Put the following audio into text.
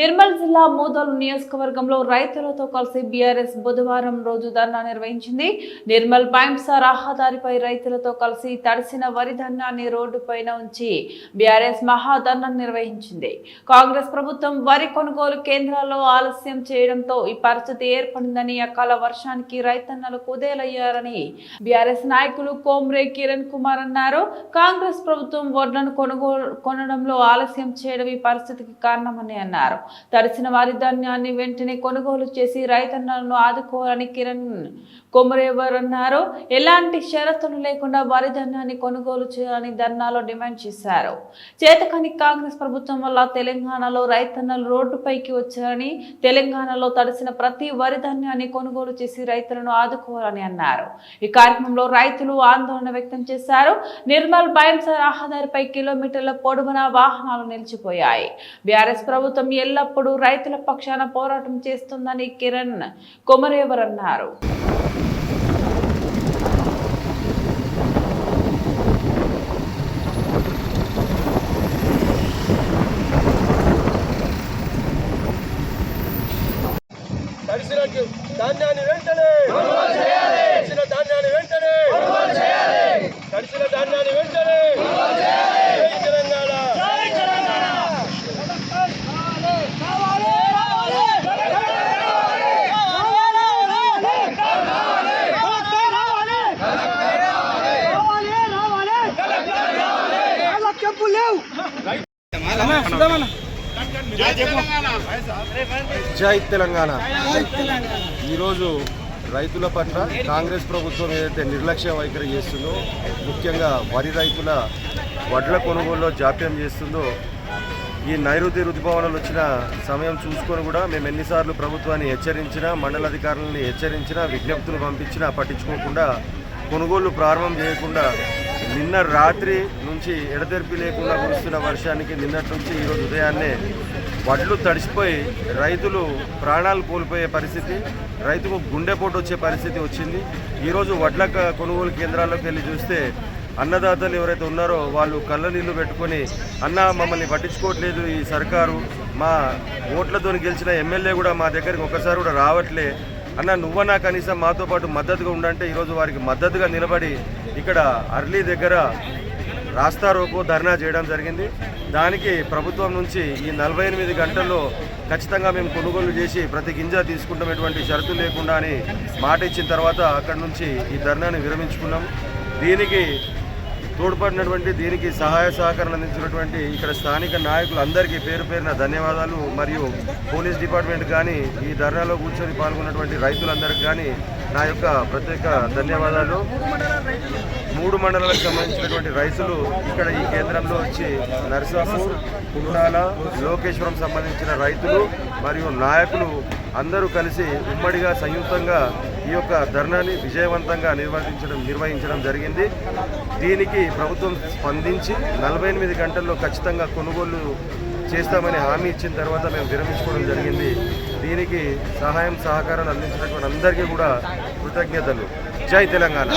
నిర్మల్ జిల్లా మూదోలు నియోజకవర్గంలో రైతులతో కలిసి బీఆర్ఎస్ బుధవారం రోజు ధర్నా నిర్వహించింది. నిర్మల్ పైంస రహదారిపై రైతులతో కలిసి తడిసిన వరి ధర్నాన్ని రోడ్డుపైన ఉంచి బీఆర్ఎస్ మహాధర్నా నిర్వహించింది. కాంగ్రెస్ ప్రభుత్వం వరి కొనుగోలు కేంద్రాల్లో ఆలస్యం చేయడంతో ఈ పరిస్థితి ఏర్పడిందని అకాల వర్షానికి రైతన్నలు కుదేలయ్యారని బీఆర్ఎస్ నాయకులు కోమ్రే కిరణ్ కుమార్ అన్నారు. కాంగ్రెస్ ప్రభుత్వం వడ్లను కొనుగోలు కొనడంలో ఆలస్యం చేయడం ఈ పరిస్థితికి కారణమని అన్నారు. తడిసిన వారి ధాన్యాన్ని వెంటనే కొనుగోలు చేసి రైతన్నలను ఆదుకోవాలని కిరణ్ కొమరేవర్ అన్నారు. ఎలాంటి షరతులు లేకుండా వారి ధాన్యాన్ని కొనుగోలు చేయాలని ధర్నాలో డిమాండ్ చేశారు. చేతకాని కాంగ్రెస్ ప్రభుత్వం వల్ల తెలంగాణలో రైతన్నలు రోడ్డుపైకి వచ్చారని తెలంగాణలో తడిసిన ప్రతి వరి ధాన్యాన్ని కొనుగోలు చేసి రైతులను ఆదుకోవాలని అన్నారు. ఈ కార్యక్రమంలో రైతులు ఆందోళన వ్యక్తం చేశారు. నిర్మల్ బైంస రహదారిపై కిలోమీటర్ల పొడవునా వాహనాలు నిలిచిపోయాయి. బీఆర్ఎస్ ప్రభుత్వం ఎల్లప్పుడూ రైతుల పక్షాన పోరాటం చేస్తుందని కిరణ్ కొమరేవర్ అన్నారు. ధాన్యాన్ని వెంటనే తడిసిన ధాన్యాన్ని వెంటనే తడిసిన ధాన్యాన్ని వెంటనే జై తెలంగాణ జై తెలంగాణ. ఈరోజు రైతుల పట్ల కాంగ్రెస్ ప్రభుత్వం ఏదైతే నిర్లక్ష్య వైఖరి చేస్తుందో ముఖ్యంగా వరి రైతుల వడ్ల కొనుగోలులో జాప్యం చేస్తుందో ఈ నైరుతి రుతుపవనాలు వచ్చిన సమయం చూసుకొని కూడా మేము ఎన్నిసార్లు ప్రభుత్వాన్ని హెచ్చరించినా మండల అధికారులని హెచ్చరించినా విజ్ఞప్తులు పంపించినా పట్టించుకోకుండా కొనుగోళ్ళు ప్రారంభం చేయకుండా నిన్న రాత్రి నుంచి ఎడతెరిపి లేకుండా కురుస్తున్న వర్షానికి నిన్నటి నుంచి ఈరోజు ఉదయాన్నే వడ్లు తడిసిపోయి రైతులు ప్రాణాలు కోల్పోయే పరిస్థితి రైతుకు గుండెపోటు వచ్చే పరిస్థితి వచ్చింది. ఈరోజు వడ్ల కొనుగోలు కేంద్రాల్లోకి వెళ్ళి చూస్తే అన్నదాతలు ఎవరైతే ఉన్నారో వాళ్ళు కళ్ళ నీళ్ళు పెట్టుకొని అన్న మమ్మల్ని పట్టించుకోవట్లేదు ఈ సర్కారు. మా ఓట్లతో గెలిచిన ఎమ్మెల్యే కూడా మా దగ్గరికి ఒకసారి కూడా రావట్లే. అన్న నువ్వన్నా కనీసం మాతో పాటు మద్దతుగా ఉండంటే ఈరోజు వారికి మద్దతుగా నిలబడి ఇక్కడ అర్లీ దగ్గర రాస్తా రోకో ధర్నా చేయడం జరిగింది. దానికి ప్రభుత్వం నుంచి ఈ నలభై ఎనిమిది గంటల్లో ఖచ్చితంగా మేము కొనుగోలు చేసి ప్రతి గింజ తీసుకుంటాం. ఎటువంటి షరతు లేకుండా అని మాట ఇచ్చిన తర్వాత అక్కడి నుంచి ఈ ధర్నాని విరమించుకున్నాం. దీనికి తోడ్పడినటువంటి దీనికి సహాయ సహకారాలు అందించినటువంటి ఇక్కడ స్థానిక నాయకులందరికీ పేరు పేరున ధన్యవాదాలు. మరియు పోలీస్ డిపార్ట్మెంట్ కానీ ఈ ధర్నాలో కూర్చొని పాల్గొన్నటువంటి రైతులందరికీ కానీ నా యొక్క ప్రత్యేక ధన్యవాదాలు. మూడు మండలాలకు సంబంధించినటువంటి రైతులు ఇక్కడ ఈ కేంద్రంలో వచ్చి నర్సాపూర్ కుండాల లోకేశ్వరం సంబంధించిన రైతులు మరియు నాయకులు అందరూ కలిసి ఉమ్మడిగా సంయుక్తంగా ఈ యొక్క ధర్నాని విజయవంతంగా నిర్వహించడం నిర్వహించడం జరిగింది. దీనికి ప్రభుత్వం స్పందించి నలభై ఎనిమిది గంటల్లో ఖచ్చితంగా కొనుగోలు చేస్తామని హామీ ఇచ్చిన తర్వాత మేము విరమించుకోవడం జరిగింది. దీనికి సహాయం సహకారాలు అందించినటువంటి అందరికీ కూడా కృతజ్ఞతలు. జై తెలంగాణ.